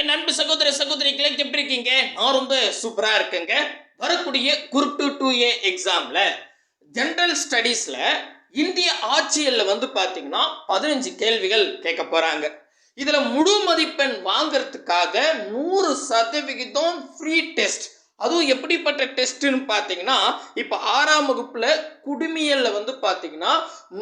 என் அன்பு சகோதர சகோதரிகளை எப்படி இருக்கீங்க? நான் ரொம்ப சூப்பரா இருக்கேங்க. வரக்கூடிய குரூப் டூ ஏ எக்ஸாம்ல ஜென்ரல் ஸ்டடீஸ்ல இந்திய ஆட்சியல்ல வந்து பாத்தீங்கன்னா பதினஞ்சு கேள்விகள் கேட்க போறாங்க. இதுல முழு மதிப்பெண் வாங்கிறதுக்காக நூறு சதவிகிதம் ஃப்ரீ டெஸ்ட் அதுவும் எப்படிப்பட்ட டெஸ்ட்டுன்னு பார்த்தீங்கன்னா இப்போ ஆறாம் வகுப்பில் குடுமியலில் வந்து பார்த்தீங்கன்னா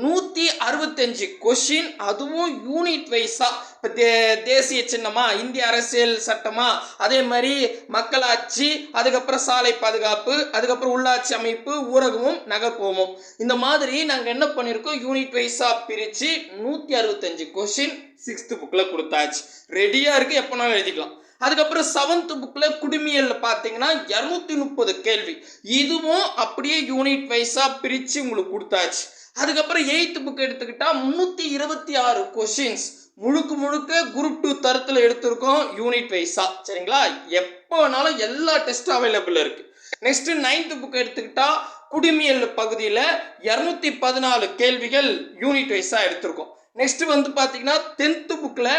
நூற்றி அறுபத்தஞ்சு கொஷின் அதுவும் யூனிட் வைஸாக இப்போ தே தேசிய சின்னமாக இந்திய அரசியல் சட்டமாக அதே மாதிரி மக்களாட்சி அதுக்கப்புறம் சாலை பாதுகாப்பு அதுக்கப்புறம் உள்ளாட்சி அமைப்பு ஊரகமும் நகர்ப்புறமும் இந்த மாதிரி நாங்கள் என்ன பண்ணியிருக்கோம் யூனிட் வைஸாக பிரித்து நூற்றி அறுபத்தஞ்சு கொஷின் சிக்ஸ்த்து புக்கில் கொடுத்தாச்சு. ரெடியாக இருக்குது எப்போனாலும் எழுதிக்கலாம். அதுக்கப்புறம் செவன்த் புக்கில் குடிமியல்ல பார்த்தீங்கன்னா இரநூத்தி முப்பது கேள்வி. இதுவும் அப்படியே யூனிட் வைஸாக பிரித்து உங்களுக்கு கொடுத்தாச்சு. அதுக்கப்புறம் எயித்து புக் எடுத்துக்கிட்டால் முந்நூற்றி இருபத்தி ஆறு கொஷின்ஸ் முழுக்க முழுக்க குரூப் டூ தரத்தில் எடுத்திருக்கோம் யூனிட் வைஸாக சரிங்களா? எப்போ வேணாலும் எல்லா டெஸ்ட்டும் அவைலபிள் இருக்குது நெக்ஸ்ட்டு நைன்த்து புக் எடுத்துக்கிட்டால் குடிமியல் பகுதியில் இரநூத்தி பதினாலு கேள்விகள் யூனிட் வைஸாக எடுத்திருக்கோம். நெக்ஸ்ட் வந்து பார்த்தீங்கன்னா டென்த்து புக்கில்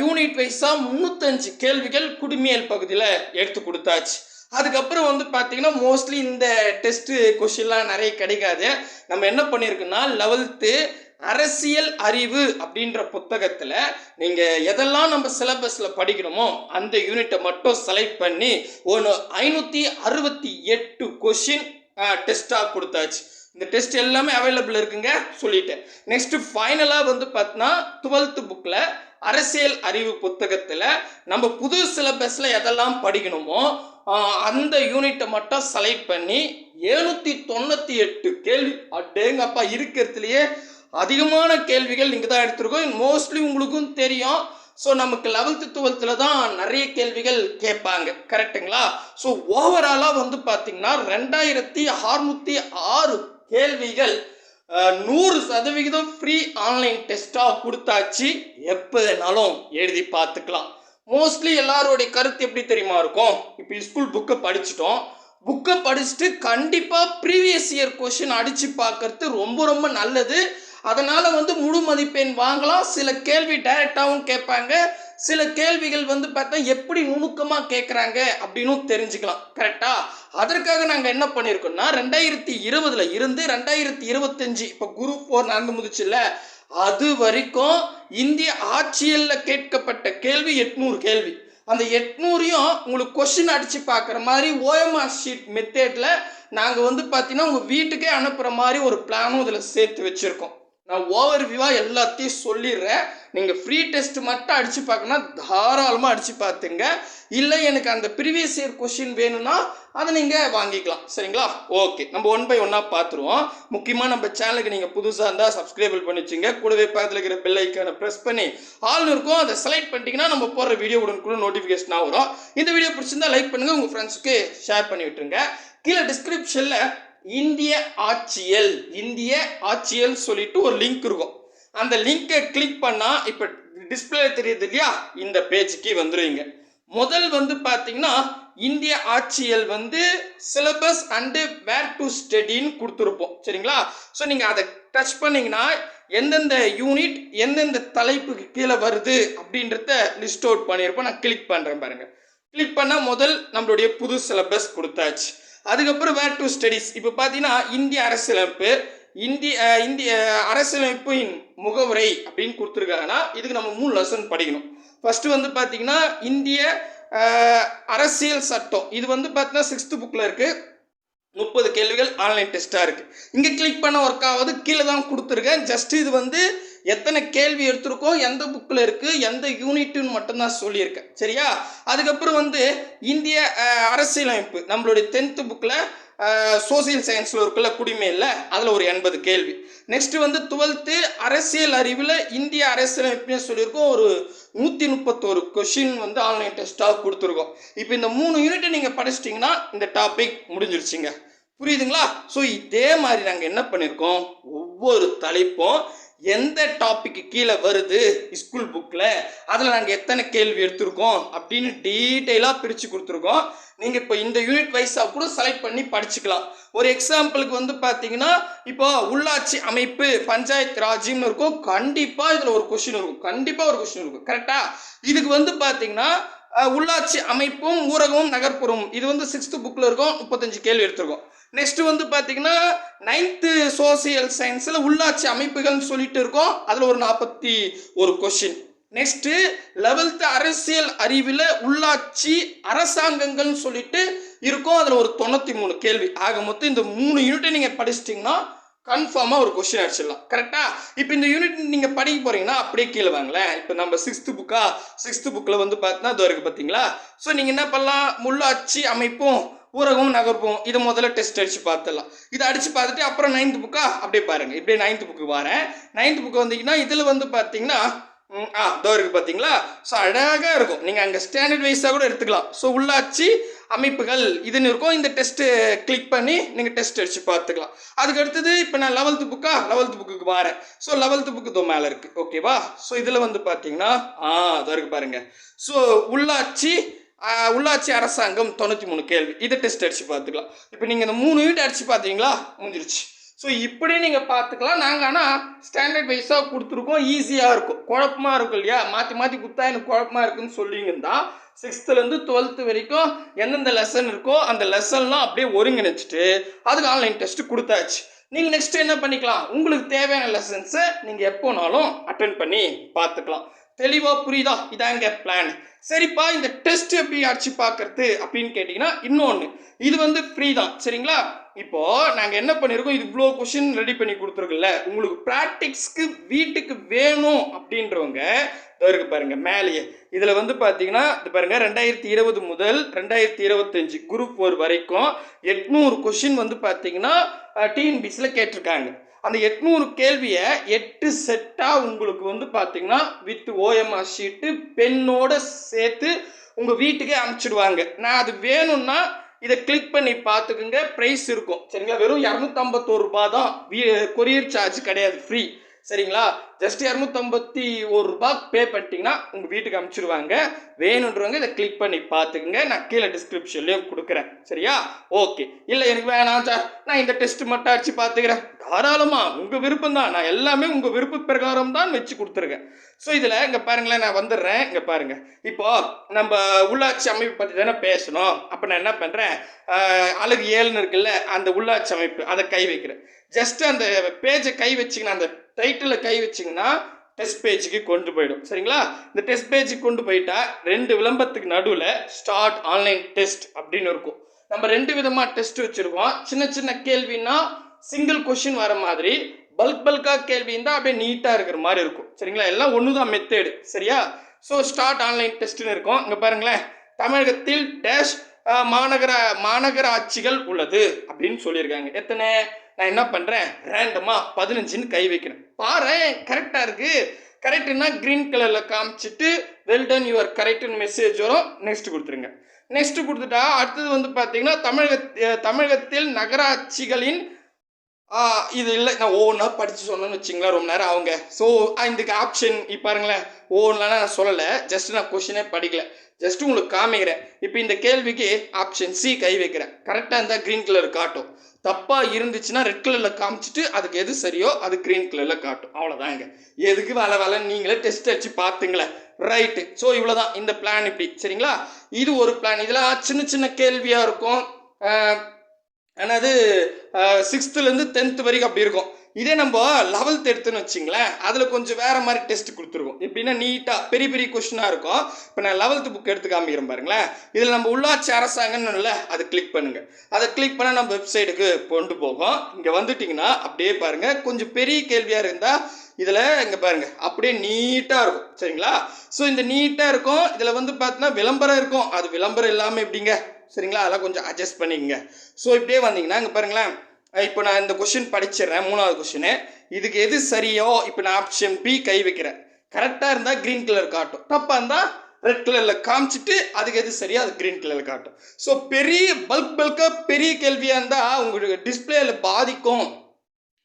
யூனிட் வைஸாக முந்நூற்றஞ்சு கேள்விகள் குடிமியல் பகுதியில் எடுத்து கொடுத்தாச்சு. அதுக்கப்புறம் வந்து பார்த்தீங்கன்னா மோஸ்ட்லி இந்த டெஸ்ட்டு கொஷின்லாம் நிறைய கிடைக்காது. நம்ம என்ன பண்ணியிருக்கோன்னா லெவல்த்து அரசியல் அறிவு அப்படின்ற புத்தகத்தில் நீங்கள் எதெல்லாம் நம்ம சிலபஸில் படிக்கணுமோ அந்த யூனிட்டை மட்டும் செலக்ட் பண்ணி ஒன்று ஐநூற்றி அறுபத்தி எட்டு கொஷின் டெஸ்ட்டாக கொடுத்தாச்சு. இந்த டெஸ்ட் எல்லாமே அவைலபிள் இருக்குங்க சொல்லிட்டேன். நெக்ஸ்ட் ஃபைனலாக வந்து பார்த்தீங்கன்னா டுவெல்த்து புக்கில் அரசியல் அறிவு புத்தகத்தில் நம்ம புது சிலபஸில் எதெல்லாம் படிக்கணுமோ அந்த யூனிட்டை மட்டும் செலக்ட் பண்ணி எழுநூற்றி தொண்ணூற்றி எட்டு கேள்வி அடேங்கப்பா இருக்கிறதுலையே அதிகமான கேள்விகள் நீங்கள் தான் எடுத்திருக்கோம். மோஸ்ட்லி உங்களுக்கும் தெரியும். ஸோ நமக்கு லெவல்த்து டுவெல்த்தில் தான் நிறைய கேள்விகள் கேட்பாங்க. கரெக்டுங்களா ஸோ ஓவராலாக வந்து பார்த்தீங்கன்னா ரெண்டாயிரத்தி அறுநூற்றி ஆறு கேள்விகள் நூறு சதவிகிதம் ஃப்ரீ ஆன்லைன் டெஸ்ட்டாக கொடுத்தாச்சு. எப்போ வேணாலும் எழுதி பார்த்துக்கலாம். மோஸ்ட்லி எல்லாருடைய கருத்து எப்படி தெரியுமா இருக்கும்? இப்போ ஸ்கூல் புக்கை படிச்சிட்டோம். புக்கை படிச்சுட்டு கண்டிப்பாக ப்ரீவியஸ் இயர் கொஷின் அடித்து பார்க்கறது ரொம்ப ரொம்ப நல்லது. அதனால் வந்து முழு மதிப்பெண் வாங்கலாம். சில கேள்வி டைரெக்டாகவும் கேட்பாங்க. சில கேள்விகள் வந்து பார்த்தா எப்படி நுணுக்கமாக கேட்குறாங்க அப்படின்னு தெரிஞ்சுக்கலாம். கரெக்டாக அதற்காக நாங்கள் என்ன பண்ணியிருக்கோம்னா ரெண்டாயிரத்தி இருபதில் இருந்து ரெண்டாயிரத்தி இருபத்தஞ்சி இப்போ குரூப் ஃபோர் நடந்து முதிச்சுல்ல அது வரைக்கும் இந்திய ஆட்சியலில் கேட்கப்பட்ட கேள்வி எட்நூறு கேள்வி. அந்த எட்நூறையும் உங்களுக்கு கொஷின் அடித்து பார்க்குற மாதிரி ஓஎம்ஆர் ஷீட் மெத்தேடில் நாங்கள் வந்து பார்த்தீங்கன்னா உங்கள் வீட்டுக்கே அனுப்புகிற மாதிரி ஒரு பிளானும் இதில் சேர்த்து வச்சுருக்கோம். நான் ஓவர் வியூவாக எல்லாத்தையும் சொல்லிடுறேன். நீங்கள் ஃப்ரீ டெஸ்ட் மட்டும் அடித்து பார்க்கணும்னா தாராளமாக அடித்து பார்த்துங்க. இல்லை எனக்கு அந்த ப்ரீவியஸ் இயர் கொஷின் வேணும்னா அதை நீங்கள் வாங்கிக்கலாம். சரிங்களா? ஓகே நம்ம ஒன் பை ஒன்னாக பார்த்துருவோம். முக்கியமாக நம்ம சேனலுக்கு நீங்கள் புதுசாக இருந்தால் சப்ஸ்கிரைபிள் பண்ணி வச்சுங்க. கூடவே பக்கத்தில் இருக்கிற பெல் ஐக்கானை ப்ரெஸ் பண்ணி ஆல் இருக்கும். அதை செலக்ட் பண்ணிட்டீங்கன்னா நம்ம போடுற வீடியோ உடனுக்குள்ள நோட்டிஃபிகேஷனாக வரும். இந்த வீடியோ பிடிச்சிருந்தா லைக் பண்ணுங்கள் உங்கள் ஃப்ரெண்ட்ஸுக்கு ஷேர் பண்ணி விட்டுருங்க. கீழே டிஸ்கிரிப்ஷனில் இந்திய ஆட்சியல் இந்திய ஆட்சியல் சொல்லிட்டு ஒரு லிங்க் இருக்கும். அந்த லிங்கை கிளிக் பண்ணால் இப்போ டிஸ்பிளே தெரியுது இல்லையா? இந்த பேஜுக்கு வந்துடுவீங்க முதல் வந்து பார்த்தீங்கன்னா இந்திய ஆட்சியல் வந்து சிலபஸ் அண்டு வேர் டு ஸ்டடின்னு கொடுத்துருப்போம். சரிங்களா? ஸோ நீங்கள் அதை டச் பண்ணீங்கன்னா எந்தெந்த யூனிட் எந்தெந்த தலைப்புக்கு கீழே வருது அப்படின்றத லிஸ்ட் அவுட் பண்ணியிருப்போம். நான் கிளிக் பண்ணுறேன் பாருங்கள் கிளிக் பண்ணால் முதல் நம்மளுடைய புது சிலபஸ் கொடுத்தாச்சு. அதுக்கப்புறம் வேர் டு ஸ்டடிஸ் இப்போ பார்த்தீங்கன்னா இந்திய அரசியலமைப்பு இந்திய இந்திய அரசியலமைப்பின் முகவுரை அப்படின்னு கொடுத்துருக்காங்கன்னா இதுக்கு நம்ம மூணு லெசன் படிக்கணும். ஃபர்ஸ்ட் வந்து பார்த்தீங்கன்னா இந்திய அரசியல் சட்டம். இது வந்து பார்த்தீங்கன்னா சிக்ஸ்த்து புக்கில் இருக்குது முப்பது கேள்விகள் ஆன்லைன் டெஸ்ட்டாக இருக்குது இங்கே கிளிக் பண்ண ஒர்க் ஆகுது கீழே தான் கொடுத்துருக்கேன். ஜஸ்ட் இது வந்து எத்தனை கேள்வி எடுத்திருக்கோம் எந்த புக்கில் இருக்குது எந்த யூனிட்டுன்னு மட்டும்தான் சொல்லியிருக்கேன். சரியா? அதுக்கப்புறம் வந்து இந்திய அரசியலமைப்பு. நம்மளுடைய டென்த்து புக்கில் சோசியல் சயின்ஸில் இருக்குல்ல குடிமையில் அதில் ஒரு எண்பது கேள்வி. நெக்ஸ்ட் வந்து டுவெல்த்து அரசியல் அறிவில் இந்திய அரசியலமைப்புனே சொல்லியிருக்கோம். ஒரு நூற்றி முப்பத்தோரு கொஷின் வந்து ஆன்லைன் டெஸ்ட்டாக கொடுத்துருக்கோம். இப்போ இந்த மூணு யூனிட்டை நீங்கள் படிச்சிட்டிங்கன்னா இந்த டாபிக் முடிஞ்சிருச்சுங்க. புரியுதுங்களா? ஸோ இதே மாதிரி நாங்கள் என்ன பண்ணியிருக்கோம்? ஒவ்வொரு தலைப்பும் எந்த டாபிக் கீழே வருது ஸ்கூல் புக்கில் அதில் நாங்கள் எத்தனை கேள்வி எடுத்திருக்கோம் அப்படின்னு டீட்டெயிலாக பிரித்து கொடுத்துருக்கோம். நீங்கள் இப்போ இந்த யூனிட் வைஸாக கூட செலக்ட் பண்ணி படிச்சுக்கலாம். ஒரு எக்ஸாம்பிளுக்கு வந்து பார்த்தீங்கன்னா இப்போ உள்ளாட்சி அமைப்பு பஞ்சாயத்து ராஜ்யம்னு இருக்கும். கண்டிப்பாக இதில் ஒரு கொஷின் இருக்கும். கண்டிப்பாக ஒரு கொஷின் இருக்கும். கரெக்டாக இதுக்கு வந்து பார்த்தீங்கன்னா உள்ளாட்சி அமைப்பும் ஊரகமும் நகர்ப்புறமும். இது வந்து சிக்ஸ்த்து புக்கில் இருக்கும். முப்பத்தஞ்சு கேள்வி எடுத்திருக்கோம். நெக்ஸ்ட் வந்து பார்த்தீங்கன்னா நைன்த்து சோசியல் சயின்ஸில் உள்ளாட்சி அமைப்புகள்னு சொல்லிட்டு இருக்கோம். அதில் ஒரு நாற்பத்தி ஒரு கொஷின் நெக்ஸ்ட்டு லெவல்த்து அரசியல் அறிவில் உள்ளாட்சி அரசாங்கங்கள்னு சொல்லிட்டு இருக்கும். அதில் ஒரு தொண்ணூற்றி மூணு கேள்வி. ஆக மொத்தம் இந்த மூணு யூனிட்டை நீங்கள் படிச்சிட்டிங்கன்னா கன்ஃபார்மாக ஒரு கொஷின் அடிச்சிடலாம். கரெக்டாக இப்போ இந்த யூனிட் நீங்கள் படிக்க போகிறீங்கன்னா அப்படியே கீழே வாங்களேன். இப்போ நம்ம சிக்ஸ்த்து புக்கா சிக்ஸ்த்து புக்கில் வந்து பார்த்தீங்கன்னா இது இருக்குது பார்த்தீங்களா ஸோ நீங்கள் என்ன பண்ணலாம்? உள்ளாட்சி அமைப்பும் ஊரகமும் நகர்ப்பும் இதை முதல்ல டெஸ்ட் அடித்து பார்த்துடலாம். இதை அடித்து பார்த்துட்டு அப்புறம் நைன்த் புக்கா அப்படியே பாருங்கள் இப்படியே நைன்த் புக்கு வரேன். நைன்த் புக்கு வந்தீங்கன்னா இதில் வந்து பார்த்தீங்கன்னா ஆ இதோ இருக்குது பார்த்தீங்களா? ஸோ அழகாக இருக்கும். நீங்கள் அங்கே ஸ்டாண்டர்ட் வைஸாக கூட எடுத்துக்கலாம். ஸோ உள்ளாட்சி அமைப்புகள் இதுன்னு இருக்கும். இந்த டெஸ்ட்டு கிளிக் பண்ணி நீங்கள் டெஸ்ட் அடித்து பார்த்துக்கலாம். அதுக்கு அடுத்தது இப்போ நான் லெவல்த்து புக்கா லெவல்த்து புக்குக்கு வரேன். ஸோ லெவல்த்து புக்கு இதோ மேலே இருக்குது ஓகேவா ஸோ இதில் வந்து பார்த்தீங்கன்னா ஆ இதோ இருக்குது பாருங்கள் ஸோ உள்ளாட்சி உள்ளாட்சி அரசாங்கம் தொண்ணூற்றி மூணு கேள்வி. இதை டெஸ்ட் அடித்து பார்த்துக்கலாம். இப்போ நீங்கள் இந்த மூணு வீட்டு அடித்து பார்த்தீங்களா? முடிஞ்சிருச்சு. ஸோ இப்படி நீங்கள் பார்த்துக்கலாம். நாங்கள் ஆனால் ஸ்டாண்டர்ட் வைஸாக கொடுத்துருக்கோம். ஈஸியாக இருக்கும். குழப்பமாக இருக்கும் இல்லையா? மாற்றி மாற்றி கொடுத்தா எனக்கு குழப்பமாக இருக்குன்னு சொல்லிங்கன்னா சிக்ஸ்த்துலேருந்து டுவெல்த்து வரைக்கும் எந்தெந்த லெசன் இருக்கோ அந்த லெசன்லாம் அப்படியே ஒருங்கிணைச்சிட்டு அதுக்கு ஆன்லைன் டெஸ்ட்டு கொடுத்தாச்சு. நீங்கள் நெக்ஸ்ட் என்ன பண்ணிக்கலாம்? உங்களுக்கு தேவையான லெசன்ஸை நீங்கள் எப்போனாலும் அட்டன் பண்ணி பார்த்துக்கலாம். தெளிவாக புரியுதா? இதாங்க பிளான் சரிப்பா இந்த டெஸ்ட் எப்படி அடிச்சு பார்க்கறது அப்படின்னு கேட்டிங்கன்னா இன்னொன்று இது வந்து ஃப்ரீ தான். சரிங்களா? இப்போ நாங்கள் என்ன பண்ணியிருக்கோம் இது இவ்வளோ கொஷின் ரெடி பண்ணி கொடுத்துருக்குல்ல. உங்களுக்கு ப்ராக்டிக்ஸ்க்கு வீட்டுக்கு வேணும் அப்படின்றவங்க இருக்கு பாருங்க மேலேயே. இதில் வந்து பார்த்தீங்கன்னா இது பாருங்க ரெண்டாயிரத்தி இருபது முதல் ரெண்டாயிரத்தி இருபத்தஞ்சு குரூப் ஃபோர் வரைக்கும் எட்நூறு கொஷின் வந்து பார்த்தீங்கன்னா டிஎன்பிசியில் கேட்டிருக்காங்க. அந்த எட்நூறு கேள்வியை எட்டு செட்டாக உங்களுக்கு வந்து பார்த்தீங்கன்னா வித் ஓஎம்ஆர் ஷீட்டு பெண்ணோட சேர்த்து உங்கள் வீட்டுக்கே அனுப்பிச்சிடுவாங்க. நான் அது வேணும்னா இதை கிளிக் பண்ணி பார்த்துக்குங்க. ப்ரைஸ் இருக்கும். சரிங்களா? வெறும் இரநூத்தம்பத்தோரு ரூபாய் தான். கொரியர் சார்ஜ் கிடையாது. ஃப்ரீ சரிங்களா? ஜஸ்ட் இரநூத்தம்பத்தி ஒரு ரூபாய் பே பண்ணிட்டீங்கன்னா உங்கள் வீட்டுக்கு அனுப்பிச்சிடுவாங்க வேணுன்றவங்க இதை கிளிக் பண்ணி பார்த்துக்குங்க. நான் கீழே டிஸ்கிரிப்ஷன்லேயும் கொடுக்குறேன். சரியா? ஓகே இல்லை எனக்கு வேணாம் சார் நான் இந்த டெஸ்ட் மட்டும் அடிச்சு பார்த்துக்கிறேன். தாராளமாக உங்கள் விருப்பம் தான். நான் எல்லாமே உங்கள் விருப்ப பிரகாரம் தான் வச்சு கொடுத்துருக்கேன். ஸோ இதில் இங்கே பாருங்களேன் நான் வந்துடுறேன். இங்கே பாருங்கள் இப்போ நம்ம உள்ளாட்சி அமைப்பு பற்றி தானே பேசணும். அப்போ நான் என்ன பண்ணுறேன் அழகு ஏழுன்னு இருக்குல்ல அந்த உள்ளாட்சி அமைப்பு அதை கை வைக்கிறேன். ஜஸ்ட் அந்த பேஜை கை வச்சிங்கன்னா அந்த டைட்டிலில் கை வச்சிங்கன்னா டெஸ்ட் பேஜுக்கு கொண்டு போயிடும். சரிங்களா? இந்த டெஸ்ட் பேஜுக்கு கொண்டு போயிட்டா ரெண்டு விளம்பரத்துக்கு நடுவில் ஸ்டார்ட் ஆன்லைன் டெஸ்ட் அப்படின்னு இருக்கும். நம்ம ரெண்டு விதமாக டெஸ்ட் வச்சுருக்கோம். சின்ன சின்ன கேள்வின்னா சிங்கிள் கொஷின் வர மாதிரி பல்க் பல்காக கேள்வி இருந்தால் அப்படியே நீட்டாக இருக்கிற மாதிரி இருக்கும். சரிங்களா? எல்லாம் ஒன்று தான் மெத்தேடு சரியா ஸோ ஸ்டார்ட் ஆன்லைன் டெஸ்ட்னு இருக்கும். இங்கே பாருங்களேன். தமிழகத்தில் டேஷ் மாநகர மாநகராட்சிகள் உள்ளது அப்படின்னு சொல்லியிருக்காங்க. எத்தனை? நான் என்ன பண்ணுறேன் ரேண்டமாக பதினஞ்சுன்னு கை வைக்கிறேன் பாரு கரெக்டாக இருக்குது கரெக்டுன்னா க்ரீன் கலரில் காமிச்சிட்டு வெல்டன் யுவர் கரெக்டுன்னு மெசேஜ் வரும். நெக்ஸ்ட் கொடுத்துருங்க. நெக்ஸ்ட் கொடுத்துட்டா அடுத்தது வந்து பார்த்தீங்கன்னா தமிழக தமிழகத்தில் நகராட்சிகளின் இது இல்லை. நான் ஓனா படித்து சொன்னேன்னு வச்சிங்களேன் ரொம்ப நேரம் அவங்க ஸோ இதுக்கு ஆப்ஷன் இப்போ பாருங்களேன். ஓன்லாம் நான் சொல்லலை. ஜஸ்ட் நான் கொஷினே படிக்கல. ஜஸ்ட் உங்களுக்கு காமிக்கிறேன். இப்போ இந்த கேள்விக்கு ஆப்ஷன் சி கை வைக்கிறேன். கரெக்டாக இருந்தால் க்ரீன் கலர் காட்டும். தப்பாக இருந்துச்சுன்னா ரெட் கலரில் காமிச்சிட்டு அதுக்கு எது சரியோ அது க்ரீன் கலரில் காட்டும். அவ்வளோதாங்க எதுக்கு வேலை வேலை நீங்களே டெஸ்ட் அடிச்சு பார்த்துங்களேன் ரைட்டு ஸோ இவ்வளோதான் இந்த பிளான் இப்படி. சரிங்களா? இது ஒரு பிளான் இதெல்லாம் சின்ன சின்ன கேள்வியாக இருக்கும். என்னது சிக்ஸ்த்துலேருந்து டென்த்து வரைக்கும் அப்படி இருக்கும். இதே நம்ம லெவல்த் எடுத்துன்னு வச்சிங்களேன் அதில் கொஞ்சம் வேறு மாதிரி டெஸ்ட் கொடுத்துருக்கோம் எப்படின்னா நீட்டாக பெரிய பெரிய கொஷினாக இருக்கும். இப்போ நான் லெவல்த்து புக் எடுத்து காமிக்கிறேன் பாருங்களேன். இதில் நம்ம உள்ளாட்சி அரசாங்கன்னு இல்லை அதை கிளிக் பண்ணுங்கள் அதை கிளிக் பண்ணால் நம்ம வெப்சைட்டுக்கு கொண்டு போகும். இங்கே வந்துட்டிங்கன்னா அப்படியே பாருங்கள் கொஞ்சம் பெரிய கேள்வியாக இருந்தால் இதில் இங்கே பாருங்கள் அப்படியே நீட்டாக இருக்கும். சரிங்களா? ஸோ இந்த நீட்டாக இருக்கும். இதில் வந்து பார்த்தீங்கன்னா விளம்பரம் இருக்கும். அது விளம்பரம் இல்லாமல் எப்படிங்க? சரிங்களா? அதெல்லாம் கொஞ்சம் அட்ஜஸ்ட் பண்ணிக்கங்க. ஸோ இப்படியே வந்தீங்கன்னா இங்கே பாருங்களேன். இப்போ நான் இந்த கொஷின் படிச்சிடுறேன் மூணாவது கொஷின் இதுக்கு எது சரியோ இப்போ நான் ஆப்ஷன் பி கை வைக்கிறேன். கரெக்டாக இருந்தால் க்ரீன் கலர் காட்டும். தப்பாக இருந்தால் ரெட் கலரில் காமிச்சிட்டு அதுக்கு எது சரியா அது க்ரீன் கலரில் காட்டும். ஸோ பெரிய பல்க் பல்காக பெரிய கேள்வியாக இருந்தால் உங்களுக்கு டிஸ்பிளேயில் பாதிக்கும்.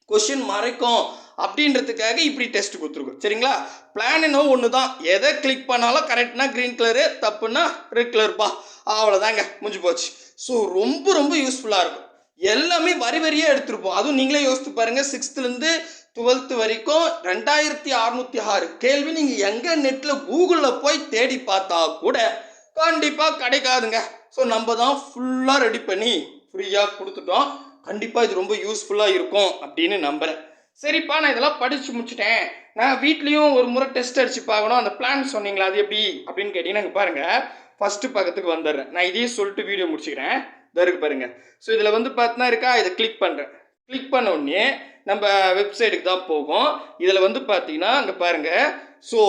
கொஷின் மறைக்கும். அப்படின்றதுக்காக இப்படி டெஸ்ட் கொடுத்துருக்கோம். சரிங்களா? பிளான் என்ன ஒன்று தான் எதை கிளிக் பண்ணாலும் கரெக்ட்னா க்ரீன் கலரு தப்புன்னா ரெட் கலர்ப்பா அவ்வளோதாங்க முடிஞ்சு போச்சு. ஸோ ரொம்ப ரொம்ப யூஸ்ஃபுல்லாக இருக்கும். எல்லாமே வரி வரியாக எடுத்திருப்போம். அதுவும் நீங்களே யோசித்து பாருங்கள் சிக்ஸ்த்துலேருந்து டுவெல்த்து வரைக்கும் ரெண்டாயிரத்தி அறநூற்றி ஆறு. கேள்வி நீங்கள் எங்கே நெட்டில் கூகுளில் போய் தேடி பார்த்தா கூட கண்டிப்பாக கிடைக்காதுங்க. ஸோ நம்ம தான் ஃபுல்லாக ரெடி பண்ணி ஃப்ரீயாக கொடுத்துட்டோம். கண்டிப்பாக இது ரொம்ப யூஸ்ஃபுல்லாக இருக்கும் அப்படின்னு நம்புகிறேன் சரிப்பா நான் இதெல்லாம் படித்து முடிச்சிட்டேன். நான் வீட்லேயும் ஒரு முறை டெஸ்ட் அடித்து பார்க்கணும். அந்த பிளான் சொன்னீங்களா அது எப்படி? அப்படின்னு கேட்டிங்கன்னா இங்க பாருங்கள் ஃபஸ்ட்டு பக்கத்துக்கு வந்துடுறேன். நான் இதையும் சொல்லிட்டு வீடியோ முடிச்சுக்கிறேன். இருக்கு பாருங்கள் ஸோ இதில் வந்து பார்த்தினா இருக்கா? இதை கிளிக் பண்ணுறேன் கிளிக் பண்ண உடனே நம்ம வெப்சைட்டுக்கு தான் போகும். இதில் வந்து பார்த்தீங்கன்னா அங்கே பாருங்கள் ஸோ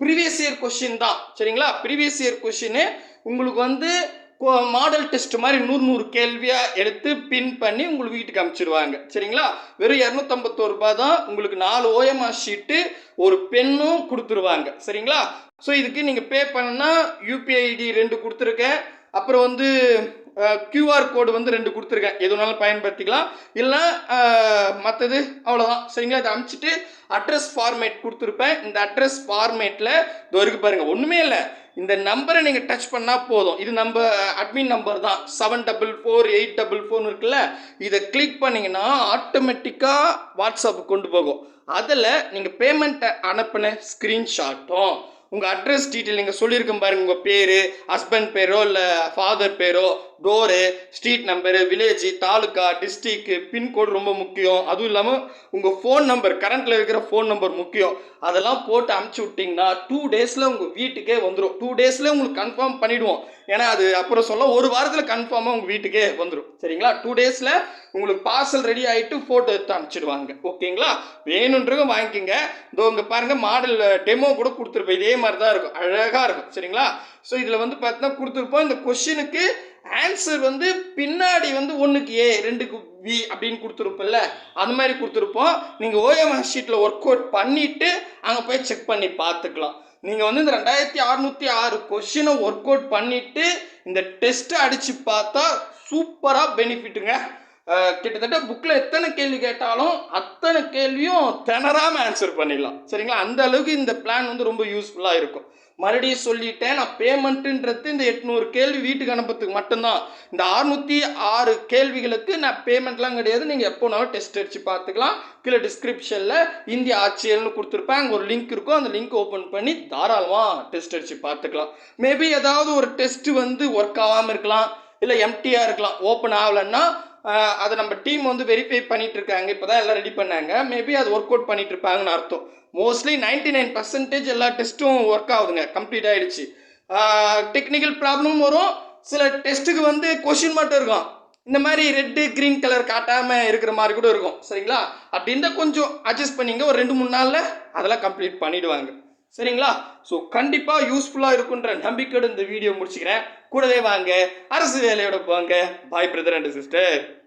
ப்ரீவியஸ் இயர் கொஷின் தான். சரிங்களா? ப்ரீவியஸ் இயர் கொஷின்னு உங்களுக்கு வந்து மாடல் டெஸ்ட் மாதிரி நூறு நூறு கேள்வியாக எடுத்து பின் பண்ணி உங்களுக்கு வீட்டுக்கு அமைச்சிடுவாங்க சரிங்களா? வெறும் இரநூத்தம்பத்தோரு ரூபாய் தான் உங்களுக்கு நாலு ஓஎம்ஆர் ஷீட்டு ஒரு பென்னும் கொடுத்துருவாங்க. சரிங்களா? ஸோ இதுக்கு நீங்கள் பே பண்ணால் யூபிஐ ஐடி ரெண்டு கொடுத்துருக்கேன். அப்புறம் வந்து கியூஆர் கோடு வந்து ரெண்டு கொடுத்துருக்கேன். எது வேணாலும் பயன்படுத்திக்கலாம். இல்லை மற்றது அவ்வளோதான் சரிங்களா? இதை அமுச்சிட்டு அட்ரஸ் ஃபார்மேட் கொடுத்துருப்பேன். இந்த அட்ரஸ் ஃபார்மேட்டில் இது வரைக்கும் பாருங்கள் ஒன்றுமே இல்லை. இந்த நம்பரை நீங்கள் டச் பண்ணால் போதும். இது நம்ம அட்மின் நம்பர் தான். Seven double four eight double ஃபோர்னு இருக்குல்ல இதை கிளிக் பண்ணிங்கன்னா ஆட்டோமேட்டிக்காக வாட்ஸ்அப்புக்கு கொண்டு போகும். அதில் நீங்கள் பேமெண்ட்டை அனுப்பின ஸ்க்ரீன்ஷாட்டும் உங்கள் அட்ரஸ் டீட்டெயில் நீங்கள் சொல்லியிருக்கேன் பாருங்கள் உங்கள் பேர் ஹஸ்பண்ட் பேரோ இல்லை ஃபாதர் பேரோ door street number village taluka district pincode ரொம்ப முக்கியம். அதுவும் இல்லாமல் உங்கள் ஃபோன் நம்பர் கரண்ட்டில் இருக்கிற ஃபோன் நம்பர் முக்கியம். அதெல்லாம் போட்டு அமுச்சு விட்டிங்கன்னா டூ டேஸில் உங்கள் வீட்டுக்கே வந்துடும் டூ டேஸில் உங்களுக்கு கன்ஃபார்ம் பண்ணிவிடுவோம் ஏன்னா அது அப்புறம் சொல்ல ஒரு வாரத்தில் கன்ஃபார்மாக உங்கள் வீட்டுக்கே வந்துடும் சரிங்களா? டூ டேஸில் உங்களுக்கு பார்சல் ரெடி ஆகிட்டு ஃபோட்டோ எடுத்து அனுப்பிச்சிடுவாங்க ஓகேங்களா? வேணுன்றவங்க வாங்கிக்கோங்க. இதோ இங்கே பாருங்கள் மாடல் டெமோ கூட கொடுத்துருப்போம் இதே மாதிரி தான் இருக்கும். அழகாக இருக்கும். சரிங்களா? ஸோ இதில் வந்து பார்த்தீங்கன்னா கொடுத்துருப்போம். இந்த கொஷினுக்கு ஆன்சர் வந்து பின்னாடி வந்து ஒன்றுக்கு ஏ ரெண்டுக்கு பி அப்படின்னு கொடுத்துருப்போம்ல அந்த மாதிரி கொடுத்துருப்போம். நீங்கள் ஓஎம்எஸ் ஷீட்டில் ஒர்க் அவுட் பண்ணிவிட்டு அங்கே போய் செக் பண்ணி பார்த்துக்கலாம். நீங்கள் வந்து இந்த ரெண்டாயிரத்தி அறநூற்றி ஆறு கொஷினை ஒர்க் அவுட் பண்ணிவிட்டு இந்த டெஸ்ட்டை அடித்து பார்த்தா சூப்பராக பெனிஃபிட்டுங்க கிட்டத்தட்ட புக்கில் எத்தனை கேள்வி கேட்டாலும் அத்தனை கேள்வியும் திணறாமல் ஆன்சர் பண்ணிடலாம். சரிங்களா? அந்த அளவுக்கு இந்த பிளான் வந்து ரொம்ப யூஸ்ஃபுல்லாக இருக்கும். மறுபடியும் சொல்லிட்டேன் நான் பேமெண்ட்டுன்றது இந்த எட்நூறு கேள்வி வீட்டுக்கு அனுப்புறதுக்கு மட்டும்தான். இந்த அறுநூற்றி ஆறு கேள்விகளுக்கு நான் பேமெண்ட்லாம் கிடையாது. நீங்கள் எப்போனாலும் டெஸ்ட் அடித்து பார்த்துக்கலாம். கீழே டிஸ்கிரிப்ஷனில் இந்திய ஆட்சியல்னு கொடுத்துருப்பேன். அங்கே ஒரு லிங்க் இருக்கும். அந்த லிங்க் ஓப்பன் பண்ணி தாராளமாக டெஸ்ட் அடித்து பார்த்துக்கலாம். மேபி ஏதாவது ஒரு டெஸ்ட்டு வந்து ஒர்க் ஆகாமல் இருக்கலாம். இல்லை எம்டியாக இருக்கலாம். ஓப்பன் ஆகலைன்னா அதை நம்ம டீம் வந்து வெரிஃபை பண்ணிட்டு இருக்காங்க இப்போ தான் எல்லாம் ரெடி பண்ணாங்க. மேபி அது ஒர்க் அவுட் பண்ணிட்டு இருப்பாங்கன்னு அர்த்தம். மோஸ்ட்லி நைன்டி நைன் பர்சன்டேஜ் எல்லா டெஸ்ட்டும் ஒர்க் ஆகுதுங்க. கம்ப்ளீட் ஆயிடுச்சு. டெக்னிக்கல் ப்ராப்ளமும் வரும். சில டெஸ்ட்டுக்கு வந்து கொஷின் மட்டும் இருக்கும். இந்த மாதிரி ரெட்டு க்ரீன் கலர் காட்டாமல் இருக்கிற மாதிரி கூட இருக்கும். சரிங்களா? அப்படி இருந்தால் கொஞ்சம் அட்ஜஸ்ட் பண்ணிங்க. ஒரு ரெண்டு மூணு நாளில் அதெல்லாம் கம்ப்ளீட் பண்ணிடுவாங்க. சரிங்களா? ஸோ கண்டிப்பாக யூஸ்ஃபுல்லாக இருக்குன்ற நம்பிக்கையோட இந்த வீடியோ முடிச்சுக்கிறேன். கூடவே வாங்க. அரசு வேலையோட போங்க. பாய் பிரதர் அண்ட் சிஸ்டர்